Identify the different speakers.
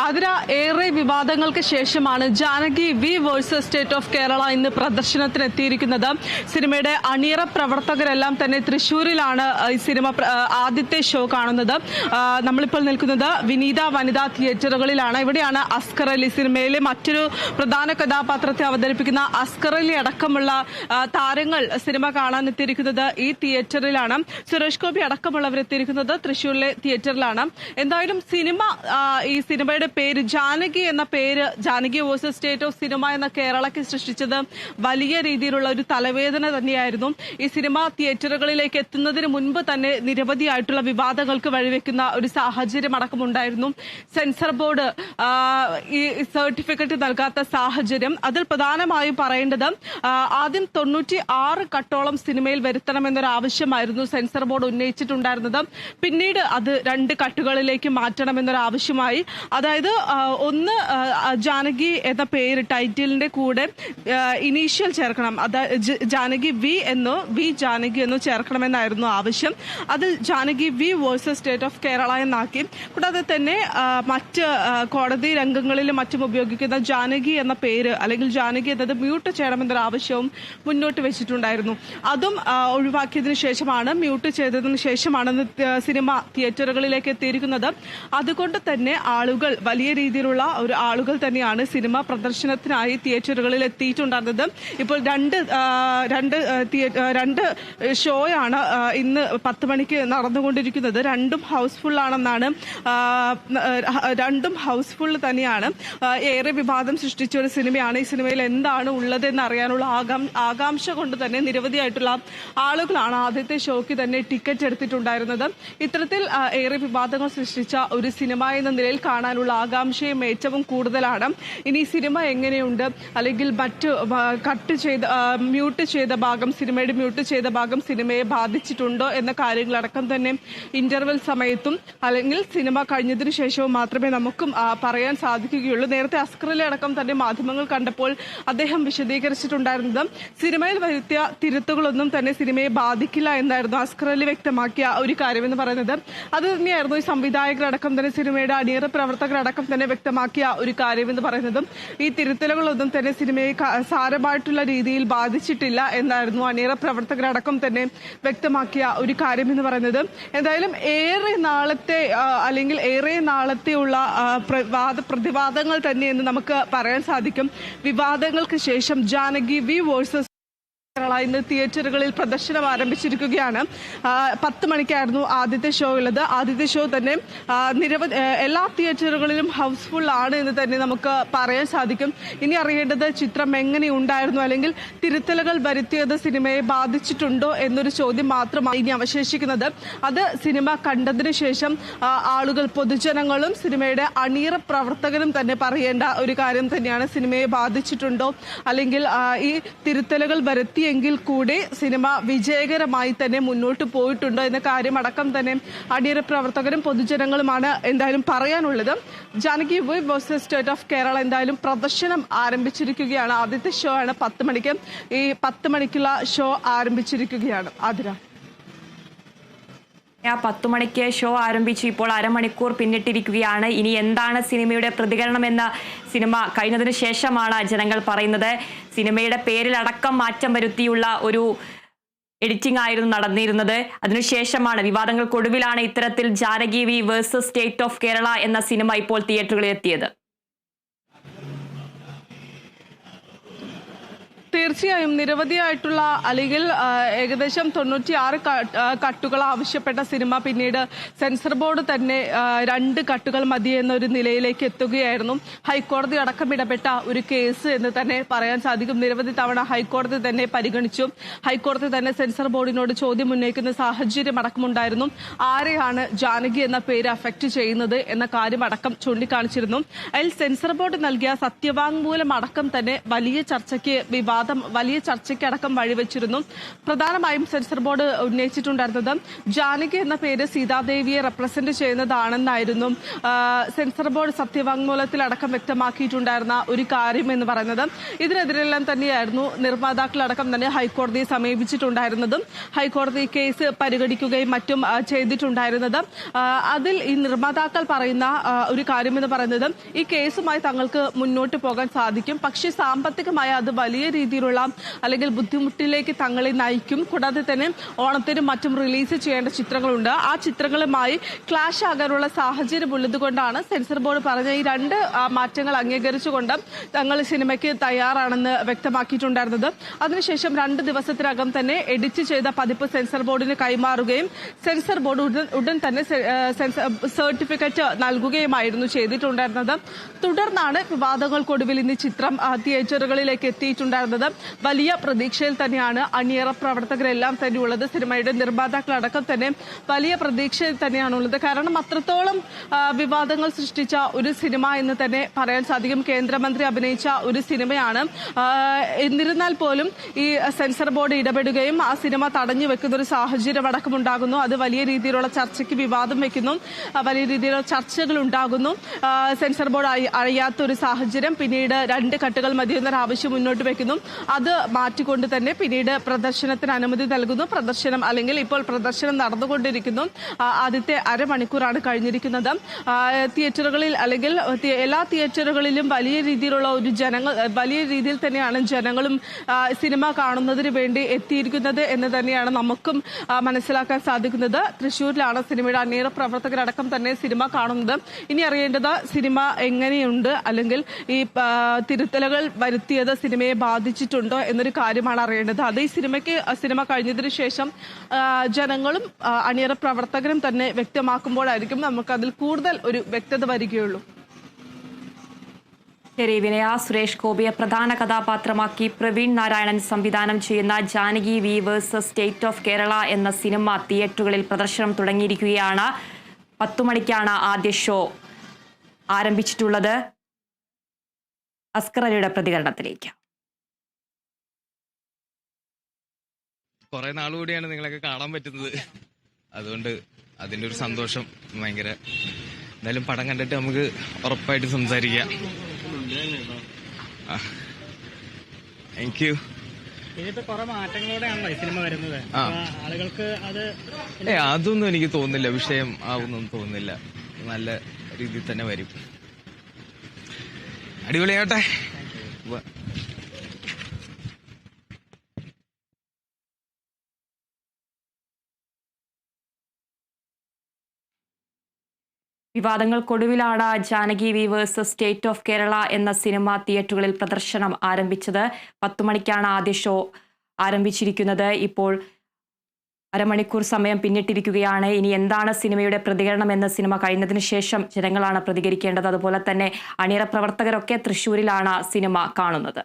Speaker 1: ആതിര ഏറെ വിവാദങ്ങൾക്ക് ശേഷമാണ് Janaki V versus state of Kerala ഇന്ന് പ്രദർശനത്തിനെത്തിയിരിക്കുന്നത്. സിനിമയുടെ അണിയറ പ്രവർത്തകരെല്ലാം തന്നെ തൃശൂരിലാണ് ഈ സിനിമ ആദ്യത്തെ ഷോ കാണുന്നത്. നമ്മളിപ്പോൾ നിൽക്കുന്നത് വിനീത വനിതാ തിയേറ്ററുകളിലാണ്. ഇവിടെയാണ് അസ്കർ അലി സിനിമയിലെ മറ്റൊരു പ്രധാന കഥാപാത്രത്തെ അവതരിപ്പിക്കുന്ന അസ്കർ അലി അടക്കമുള്ള താരങ്ങൾ സിനിമ കാണാൻ എത്തിയിരിക്കുന്നത് ഈ തിയേറ്ററിലാണ്. സുരേഷ് ഗോപി അടക്കമുള്ളവർ എത്തിയിരിക്കുന്നത് തിയേറ്ററിലാണ്. എന്തായാലും സിനിമ ഈ സിനിമയുടെ പേര് ജാനകി എന്ന പേര് ജാനകി വേഴ്സസ് സ്റ്റേറ്റ് ഓഫ് സിനിമ എന്ന കേരളയ്ക്ക് സൃഷ്ടിച്ചത് വലിയ രീതിയിലുള്ള ഒരു തലവേദന തന്നെയായിരുന്നു. ഈ സിനിമ തിയേറ്ററുകളിലേക്ക് എത്തുന്നതിന് മുൻപ് തന്നെ നിരവധിയായിട്ടുള്ള വിവാദങ്ങൾക്ക് വഴിവെക്കുന്ന ഒരു സാഹചര്യം അടക്കമുണ്ടായിരുന്നു. സെൻസർ ബോർഡ് ഈ സർട്ടിഫിക്കറ്റ് നൽകാത്ത സാഹചര്യം. അതിൽ പ്രധാനമായും പറയേണ്ടത് ആദ്യം തൊണ്ണൂറ്റി ആറ് കട്ടോളം സിനിമയിൽ വരുത്തണമെന്നൊരു ആവശ്യമായിരുന്നു സെൻസർ ബോർഡ് ഉന്നയിച്ചിട്ടുണ്ടായിരുന്നത്. പിന്നീട് അത് രണ്ട് കട്ടുകളിലേക്ക് മാറ്റണമെന്നൊരു ആവശ്യമായി. അതായത് ഒന്ന് ജാനകി എന്ന പേര് ടൈറ്റിലിന്റെ കൂടെ ഇനീഷ്യൽ ചേർക്കണം. അതായത് ജാനകി വി എന്നോ വി ജാനകി എന്നോ ചേർക്കണമെന്നായിരുന്നു ആവശ്യം. അതിൽ Janaki V versus state of Kerala എന്നാക്കി. കൂടാതെ തന്നെ മറ്റ് കോടതി രംഗങ്ങളിലും മറ്റും ഉപയോഗിക്കുന്ന ജാനകി എന്ന പേര് അല്ലെങ്കിൽ ജാനകി എന്നത് മ്യൂട്ട് ചെയ്യണമെന്നൊരു ആവശ്യവും മുന്നോട്ട് വെച്ചിട്ടുണ്ടായിരുന്നു. അതും ഒഴിവാക്കിയതിനു ശേഷമാണ് മ്യൂട്ട് ചെയ്തതിനു ശേഷമാണ് സിനിമ തിയേറ്ററുകളിലേക്ക് എത്തിയിരിക്കുന്നത്. അതുകൊണ്ട് തന്നെ ആളുകൾ വലിയ രീതിയിലുള്ള ഒരു ആളുകൾ തന്നെയാണ് സിനിമ പ്രദർശനത്തിനായി തിയേറ്ററുകളിൽ എത്തിയിട്ടുണ്ടായിരുന്നത്. ഇപ്പോൾ രണ്ട് രണ്ട് രണ്ട് ഷോയാണ് ഇന്ന് പത്ത് മണിക്ക് നടന്നുകൊണ്ടിരിക്കുന്നത്. രണ്ടും ഹൗസ്ഫുൾ ആണെന്നാണ് രണ്ടും ഹൗസ്ഫുൾ തന്നെയാണ്. ഏറെ വിവാദം സൃഷ്ടിച്ച ഒരു സിനിമയാണ്. ഈ സിനിമയിൽ എന്താണ് ഉള്ളതെന്ന് അറിയാനുള്ള ആകാം ആകാംക്ഷ കൊണ്ട് തന്നെ നിരവധിയായിട്ടുള്ള ആളുകളാണ് ആദ്യത്തെ ഷോയ്ക്ക് തന്നെ ടിക്കറ്റ് എടുത്തിട്ടുണ്ടായിരുന്നത്. ഇത്തരത്തിൽ ഏറെ വിവാദങ്ങൾ സൃഷ്ടിച്ച ഒരു സിനിമ എന്ന നിലയിൽ കാണാനുള്ള ആകാംക്ഷയും ഏറ്റവും കൂടുതലാണ്. ഇനി സിനിമ എങ്ങനെയുണ്ട്? അല്ലെങ്കിൽ മറ്റ് കട്ട് ചെയ്ത മ്യൂട്ട് ചെയ്ത ഭാഗം സിനിമയുടെ മ്യൂട്ട് ചെയ്ത ഭാഗം സിനിമയെ ബാധിച്ചിട്ടുണ്ടോ എന്ന കാര്യങ്ങളടക്കം തന്നെ ഇന്റർവെൽ സമയത്തും അല്ലെങ്കിൽ സിനിമ കഴിഞ്ഞതിന് ശേഷവും മാത്രമേ നമുക്കും പറയാൻ സാധിക്കുകയുള്ളൂ. നേരത്തെ അസ്കറിലെ അടക്കം തന്നെ മാധ്യമങ്ങൾ കണ്ടപ്പോൾ അദ്ദേഹം വിശദീകരിച്ചിട്ടുണ്ടായിരുന്നത് സിനിമയിൽ വരുത്തിയ തിരുത്തുകളൊന്നും തന്നെ സിനിമയെ ബാധിക്കില്ല എന്നായിരുന്നു അസ്ക്രലി വ്യക്തമാക്കിയ ഒരു കാര്യമെന്ന് പറയുന്നത്. അത് തന്നെയായിരുന്നു ഈ സംവിധായകരടക്കം തന്നെ സിനിമയുടെ അടിയറ അണിയറ പ്രവർത്തകരടക്കം തന്നെ വ്യക്തമാക്കിയ ഒരു കാര്യം എന്ന് പറയുന്നതും ഈ തിരുത്തലുകളൊന്നും തന്നെ സിനിമയെ സാരമായിട്ടുള്ള രീതിയിൽ ബാധിച്ചിട്ടില്ല എന്നായിരുന്നു അണിയറ പ്രവർത്തകരടക്കം തന്നെ വ്യക്തമാക്കിയ ഒരു കാര്യം എന്ന് പറയുന്നത്. എന്തായാലും ഏറെ നാളത്തെ അല്ലെങ്കിൽ ഏറെ നാളത്തെയുള്ള വാദ പ്രതിവാദങ്ങൾ തന്നെ എന്ന് നമുക്ക് പറയാൻ സാധിക്കും. വിവാദങ്ങൾക്ക് ശേഷം ജാനകി വി വേഴ്സസ് ഇന്ന് തിയേറ്ററുകളിൽ പ്രദർശനം ആരംഭിച്ചിരിക്കുകയാണ്. പത്ത് മണിക്കായിരുന്നു ആദ്യത്തെ ഷോ ഉള്ളത്. ആദ്യത്തെ ഷോ തന്നെ നിരവധി എല്ലാ തിയേറ്ററുകളിലും ഹൗസ്ഫുൾ ആണ് എന്ന് തന്നെ നമുക്ക് പറയാൻ സാധിക്കും. ഇനി അറിയേണ്ടത് ചിത്രം എങ്ങനെ ഉണ്ടായിരുന്നു അല്ലെങ്കിൽ തിരുത്തലുകൾ വരുത്തിയത് സിനിമയെ ബാധിച്ചിട്ടുണ്ടോ എന്നൊരു ചോദ്യം മാത്രമാണ് ഇനി അവശേഷിക്കുന്നത്. അത് സിനിമ കണ്ടതിന് ശേഷം ആളുകൾ പൊതുജനങ്ങളും സിനിമയുടെ അണിയറ പ്രവർത്തകരും തന്നെ പറയേണ്ട ഒരു കാര്യം തന്നെയാണ്. സിനിമയെ ബാധിച്ചിട്ടുണ്ടോ അല്ലെങ്കിൽ ഈ തിരുത്തലുകൾ വരുത്തിയെങ്കിൽ കൂടി സിനിമ വിജയകരമായി തന്നെ മുന്നോട്ട് പോയിട്ടുണ്ടോ എന്ന കാര്യം അടക്കം തന്നെ അടിയറ പ്രവർത്തകരും പൊതുജനങ്ങളുമാണ് എന്തായാലും പറയാനുള്ളത്. Janaki V versus state of Kerala എന്തായാലും പ്രദർശനം ആരംഭിച്ചിരിക്കുകയാണ്. ആദ്യത്തെ ഷോ ആണ് പത്ത് മണിക്ക്. ഈ പത്ത് മണിക്കുള്ള ഷോ ആരംഭിച്ചിരിക്കുകയാണ്. ആതിര.
Speaker 2: പത്തു മണിക്ക് ഷോ ആരംഭിച്ചു ഇപ്പോൾ അരമണിക്കൂർ പിന്നിട്ടിരിക്കുകയാണ്. ഇനി എന്താണ് സിനിമയുടെ പ്രതികരണമെന്ന് സിനിമ കഴിഞ്ഞതിന് ശേഷമാണ് ജനങ്ങൾ പറയുന്നത്. സിനിമയുടെ പേരിൽ അടക്കം മാറ്റം വരുത്തിയുള്ള ഒരു എഡിറ്റിംഗ് ആയിരുന്നു നടന്നിരുന്നത്. അതിനുശേഷമാണ് വിവാദങ്ങൾക്കൊടുവിലാണ് ഇത്തരത്തിൽ Janaki V versus state of Kerala എന്ന സിനിമ ഇപ്പോൾ തിയേറ്ററുകളിൽ എത്തിയത്.
Speaker 1: തീർച്ചയായും നിരവധിയായിട്ടുള്ള അല്ലെങ്കിൽ ഏകദേശം തൊണ്ണൂറ്റിയാറ് കട്ടുകൾ ആവശ്യപ്പെട്ട സിനിമ പിന്നീട് സെൻസർ ബോർഡ് തന്നെ രണ്ട് കട്ടുകൾ മതി എന്നൊരു നിലയിലേക്ക് എത്തുകയായിരുന്നു. ഹൈക്കോടതി അടക്കം ഇടപെട്ട ഒരു കേസ് എന്ന് തന്നെ പറയാൻ സാധിക്കും. നിരവധി തവണ ഹൈക്കോടതി തന്നെ പരിഗണിച്ചു ഹൈക്കോടതി തന്നെ സെൻസർ ബോർഡിനോട് ചോദ്യം ഉന്നയിക്കുന്ന സാഹചര്യം അടക്കമുണ്ടായിരുന്നു. ആരെയാണ് ജാനകി എന്ന പേര് അഫക്റ്റ് ചെയ്യുന്നത് എന്ന കാര്യം അടക്കം ചൂണ്ടിക്കാണിച്ചിരുന്നു. അതിൽ സെൻസർ ബോർഡ് നൽകിയ സത്യവാങ്മൂലം അടക്കം തന്നെ വലിയ ചർച്ചയ്ക്ക് വിവാദ വിവാദം വലിയ ചർച്ചയ്ക്കടക്കം വഴിവെച്ചിരുന്നു. പ്രധാനമായും സെൻസർ ബോർഡ് ഉന്നയിച്ചിട്ടുണ്ടായിരുന്നത് ജാനകി എന്ന പേര് സീതാദേവിയെ റെപ്രസെന്റ് ചെയ്യുന്നതാണെന്നായിരുന്നു. സെൻസർ ബോർഡ് സത്യവാങ്മൂലത്തിൽ അടക്കം വ്യക്തമാക്കിയിട്ടുണ്ടായിരുന്ന ഒരു കാര്യം എന്ന് പറയുന്നത്. ഇതിനെതിരെല്ലാം തന്നെയായിരുന്നു നിർമ്മാതാക്കളടക്കം തന്നെ ഹൈക്കോടതിയെ സമീപിച്ചിട്ടുണ്ടായിരുന്നതും ഹൈക്കോടതി കേസ് പരിഗണിക്കുകയും മറ്റും ചെയ്തിട്ടുണ്ടായിരുന്നത്. അതിൽ ഈ നിർമ്മാതാക്കൾ പറയുന്ന ഒരു കാര്യം എന്ന് പറയുന്നത് ഈ കേസുമായി തങ്ങൾക്ക് മുന്നോട്ട് പോകാൻ സാധിക്കും. പക്ഷേ സാമ്പത്തികമായി അത് വലിയ രീതിയിലുള്ള അല്ലെങ്കിൽ ബുദ്ധിമുട്ടിലേക്ക് തങ്ങളെ നയിക്കും. കൂടാതെ തന്നെ ഓണത്തിന് മറ്റും റിലീസ് ചെയ്യേണ്ട ചിത്രങ്ങളുണ്ട്. ആ ചിത്രങ്ങളുമായി ക്ലാഷ് ആകാനുള്ള സാഹചര്യം ഉള്ളതുകൊണ്ടാണ് സെൻസർ ബോർഡ് പറഞ്ഞ ഈ രണ്ട് മാറ്റങ്ങൾ അംഗീകരിച്ചുകൊണ്ട് തങ്ങൾ സിനിമയ്ക്ക് തയ്യാറാണെന്ന് വ്യക്തമാക്കിയിട്ടുണ്ടായിരുന്നത്. അതിനുശേഷം രണ്ട് ദിവസത്തിനകം തന്നെ എഡിറ്റ് ചെയ്ത പതിപ്പ് സെൻസർ ബോർഡിന് കൈമാറുകയും സെൻസർ ബോർഡ് ഉടൻ തന്നെ സർട്ടിഫിക്കറ്റ് നൽകുകയുമായിരുന്നു ചെയ്തിട്ടുണ്ടായിരുന്നത്. തുടർന്നാണ് വിവാദങ്ങൾക്കൊടുവിൽ ഇന്ന് ചിത്രം തിയേറ്ററുകളിലേക്ക് എത്തിയിട്ടുണ്ടായിരുന്നത്. വലിയ പ്രതീക്ഷയിൽ തന്നെയാണ് അണിയറ പ്രവർത്തകരെല്ലാം തന്നെ ഉള്ളത്. സിനിമയുടെ നിർമ്മാതാക്കളടക്കം തന്നെ വലിയ പ്രതീക്ഷയിൽ തന്നെയാണുള്ളത് കാരണം അത്രത്തോളം വിവാദങ്ങൾ സൃഷ്ടിച്ച ഒരു സിനിമ എന്ന് തന്നെ പറയാൻ സാധിക്കും. കേന്ദ്രമന്ത്രി അഭിനയിച്ച ഒരു സിനിമയാണ്. എന്നിരുന്നാൽ പോലും ഈ സെൻസർ ബോർഡ് ഇടപെടുകയും ആ സിനിമ തടഞ്ഞു വെക്കുന്ന ഒരു സാഹചര്യം അടക്കമുണ്ടാകുന്നു. അത് വലിയ രീതിയിലുള്ള ചർച്ചയ്ക്ക് വിവാദം വെക്കുന്നു. വലിയ രീതിയിലുള്ള ചർച്ചകൾ ഉണ്ടാകുന്നു. സെൻസർ ബോർഡ് അറിയാത്ത ഒരു സാഹചര്യം. പിന്നീട് രണ്ട് കട്ടുകൾ മതിയെന്നൊരു ആവശ്യം മുന്നോട്ട് വെക്കുന്നു. അത് മാറ്റിക്കൊണ്ട് തന്നെ പിന്നീട് പ്രദർശനത്തിന് അനുമതി നൽകുന്നു. പ്രദർശനം അല്ലെങ്കിൽ ഇപ്പോൾ പ്രദർശനം നടന്നുകൊണ്ടിരിക്കുന്നു. ആദ്യത്തെ അരമണിക്കൂറാണ് കഴിഞ്ഞിരിക്കുന്നത്. തിയേറ്ററുകളിൽ അല്ലെങ്കിൽ എല്ലാ തിയേറ്ററുകളിലും വലിയ രീതിയിലുള്ള ഒരു ജനങ്ങൾ വലിയ രീതിയിൽ തന്നെയാണ് ജനങ്ങളും സിനിമ കാണുന്നതിന് വേണ്ടി എത്തിയിരിക്കുന്നത് എന്ന് തന്നെയാണ് നമുക്കും മനസ്സിലാക്കാൻ സാധിക്കുന്നത്. തൃശൂരിലാണ് സിനിമയുടെ അണിയറ പ്രവർത്തകരടക്കം തന്നെ സിനിമ കാണുന്നത്. ഇനി അറിയേണ്ടത് സിനിമ എങ്ങനെയുണ്ട്? അല്ലെങ്കിൽ ഈ തിരുത്തലുകൾ വരുത്തിയത് സിനിമയെ ബാധിച്ചിട്ടുണ്ടോ എന്നൊരു കാര്യമാണ് അറിയേണ്ടത്. അത് ഈ സിനിമയ്ക്ക് സിനിമ കഴിഞ്ഞതിന് ശേഷം ജനങ്ങളും അണിയറ പ്രവർത്തകരും തന്നെ വ്യക്തമാക്കുമ്പോഴായിരിക്കും നമുക്ക് അതിൽ കൂടുതൽ ഒരു വ്യക്തത വരികയുള്ളൂ.
Speaker 2: ശരി വിനയ സുരേഷ് ഗോപിയെ പ്രധാന കഥാപാത്രമാക്കി പ്രവീൺ നാരായണൻ സംവിധാനം ചെയ്യുന്ന Janaki V versus state of Kerala എന്ന സിനിമ തിയേറ്ററുകളിൽ പ്രദർശനം തുടങ്ങിയിരിക്കുകയാണ്. പത്തു മണിക്കാണ് ആദ്യ ഷോ ആരംഭിച്ചിട്ടുള്ളത്. അസ്കറലിയുടെ പ്രതികരണത്തിലേക്ക്.
Speaker 3: കുറെ നാളുകൂടിയാണ് നിങ്ങളൊക്കെ കാണാൻ പറ്റുന്നത്. അതുകൊണ്ട് അതിന്റെ ഒരു സന്തോഷം ഭയങ്കര. എന്തായാലും പടം കണ്ടിട്ട് നമുക്ക് ഉറപ്പായിട്ട് സംസാരിക്കാം. താങ്ക് യു ഏ അതൊന്നും എനിക്ക് തോന്നുന്നില്ല. വിഷയം ആവുന്നൊന്നും തോന്നുന്നില്ല. നല്ല രീതിയിൽ തന്നെ വരും. അടിപൊളിയാട്ടെ
Speaker 2: വിവാദങ്ങൾക്കൊടുവിലാണ് Janaki V versus state of Kerala എന്ന സിനിമ തിയേറ്ററുകളിൽ പ്രദർശനം ആരംഭിച്ചത്. പത്തു മണിക്കാണ് ആദ്യ ഷോ ആരംഭിച്ചിരിക്കുന്നത്. ഇപ്പോൾ അരമണിക്കൂർ സമയം പിന്നിട്ടിരിക്കുകയാണ്. ഇനി എന്താണ് സിനിമയുടെ പ്രതികരണം എന്ന സിനിമ കഴിഞ്ഞതിന് ശേഷം ജനങ്ങളാണ് പ്രതികരിക്കേണ്ടത്. അതുപോലെ തന്നെ അണിയറ പ്രവർത്തകരൊക്കെ തൃശ്ശൂരിലാണ് സിനിമ കാണുന്നത്.